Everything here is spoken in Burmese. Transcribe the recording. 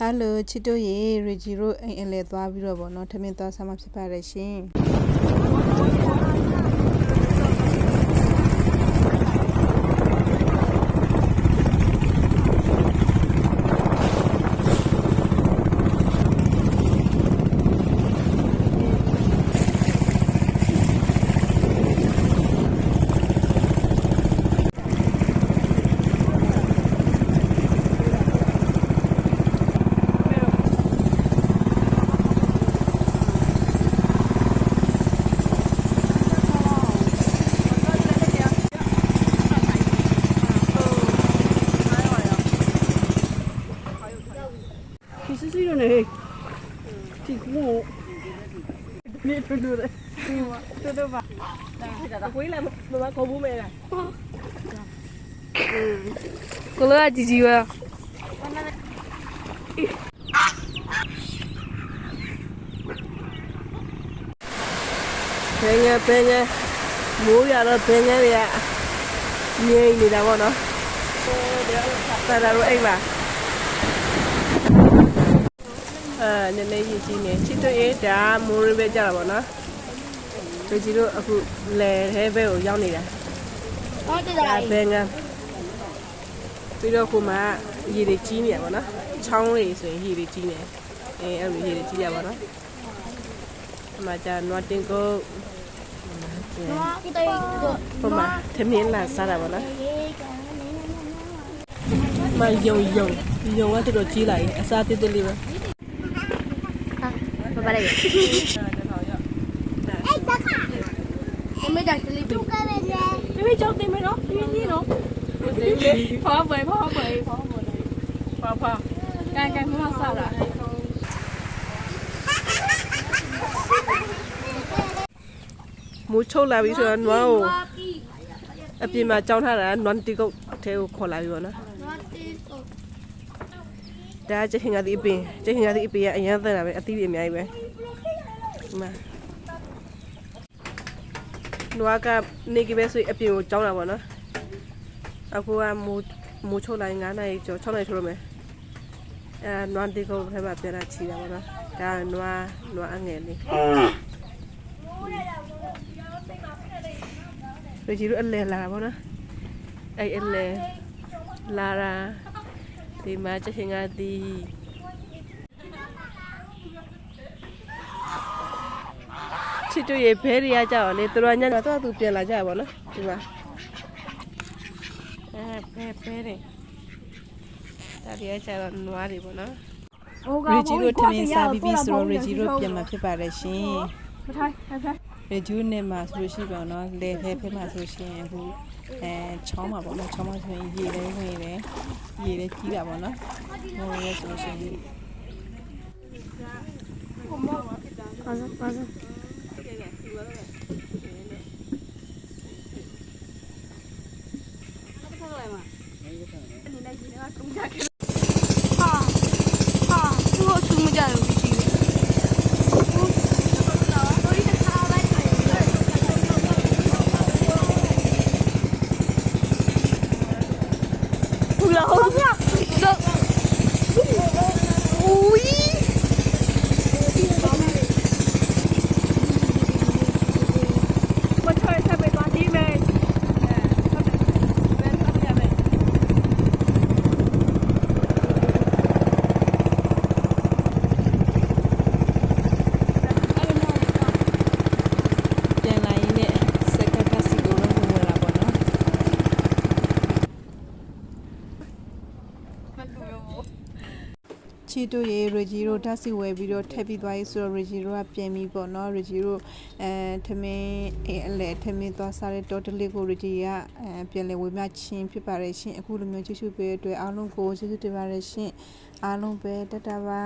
ဟယ်လိုချစ်တို့ရေရီဂျီတို့အိမ်အလဲသွားပြီးတော့ဗောနော်ထမင်းသွားစားမှဖြစ်ပါတယ်ရှင် ပြီးတော့နေဟေးဒီကူနေတူတူတယ်ဒီမှာတူတူပါဒါဒါကိုယ်လည်းမမခေါ်ဘူးမဲလားကိုလာကြည့်ကြည့်ပါဘယ်ငယ်ဘယ်ငယ်မိုးရတော့ဘယ်ငယ်တွေကငြိမ့်နေတာပေါ့နော်ဒါဒါတော့အိမ်ပါ အာနည်းနည်းရည်ကြီးနေချစ်တို့ရေးဒါမိုးရပဲကြတာပေါ့နော်တို့ကြီးတို့အခုလဲထဲဘဲကိုရောက်နေတာဟုတ်တယ်ဒါဘယ်ငယ်ပြီးတော့ခုမှရေတွေကြီးနေရပါတော့ချောင်းလေးဆိုရင်ရေတွေကြီးနေအဲအဲ့လိုရေတွေကြီးရပါတော့ဒီမှာじゃနွားတင်ကိုကိတိုင်ကိုဟိုမှာသမင်းလာစားတာပါနော်မယုံယုံယုံကတော်တော်ကြီးလာရင်အစားတစ်တစ်လေးပဲ ဘာပါလဲအမေတက်လေးတူကပဲလေဘယ်ဘယ်ကြောက်တင်မနော်ပြင်းကြီးနော်ဖောပွဲဖောပွဲဖောပွဲဖာဖာကန်ကန်မမဆောက်တာမူချုပ်လာပြီဆိုတော့နွားကိုအပြင်မှာကြောင်းထားတာနွားတီကုတ်ထဲကိုခေါ်လာပြီပေါ့နော် ဒါကျခင်ကဒီအပင်ကျခင်ကဒီအပင်ကအရင်သက်တာပဲအသီးတွေအများကြီးပဲဒီမှာနွားကနေကပဲဆိုအပြင်ကိုကြောင်းတာပေါ့နော်အခုကမူမူချုပ်လိုက်9နာရီကျော်6နာရီထိုးရမယ်အဲနွားတီကုတ်ထဲမှာပြန်လာချီတာပေါ့နော်ဒါနွားနွားအငယ်လေးရကြီးတို့အလဲလာတာပေါ့နော်အဲ့အလဲလာတာ ဒီမှာချက်ချင်းကဒီချစ်တို့ရေဘဲရီရကြတော့လေသူတို့ကညတော့တော့သူပြန်လာကြပါတော့ဒီမှာအဲဘဲဘဲတွေဒါရီရကြတော့နွားတွေပေါ့နော်ရီဂျီတို့ထမင်းစားပြီးပြီဆိုတော့ရီဂျီတို့ပြန်မှာဖြစ်ပါတယ်ရှင်မထိုင်ထိုင် ထိုင်ရီဂျီနဲ့မှာဆိုလို့ရှိပါတော့လေဖဲဖဲမှာဆိုရှင်အခုအဲချောင်းမှာပေါ့နော်ချောင်းမှာဆိုရင်ရေလည်းဝင်တယ်ရေလည်းကြီးတာပေါ့နော်ဟိုလည်းဆိုလို့ရှိရင်ဘာသာဘာသာဟာဟာသူ့အဆူမကြလို့ပြီးပြီဟုတ်လားဟုတ်ကဲ့တော့ဦးီမထွေးဆက်ပဲသွားဒီမဲပြ à. န်လာရင်လည်းစက်ကတ်စီကိုတော့ဝင်လာပေါ့နော် ချီတူရေရီဂျီတို့ဓာတ်စီဝယ်ပြီးတော့ထည့်ပြီးသွားရေးဆိုတော့ရီဂျီတို့ကပြန်ပြီးပေါ့နော်ရီဂျီတို့အဲထမင်းအဲအလဲထမင်းသွားစားတဲ့တော်တလေးကိုရီဂျီကအဲပြန်လဲဝေမျှချင်းဖြစ်ပါတယ်ရှင်အခုလိုမျိုးကြည့်ရှုပေးတဲ့အတွက်အားလုံးကိုကျေးဇူးတင်ပါတယ်ရှင်အားလုံးပဲတတပါ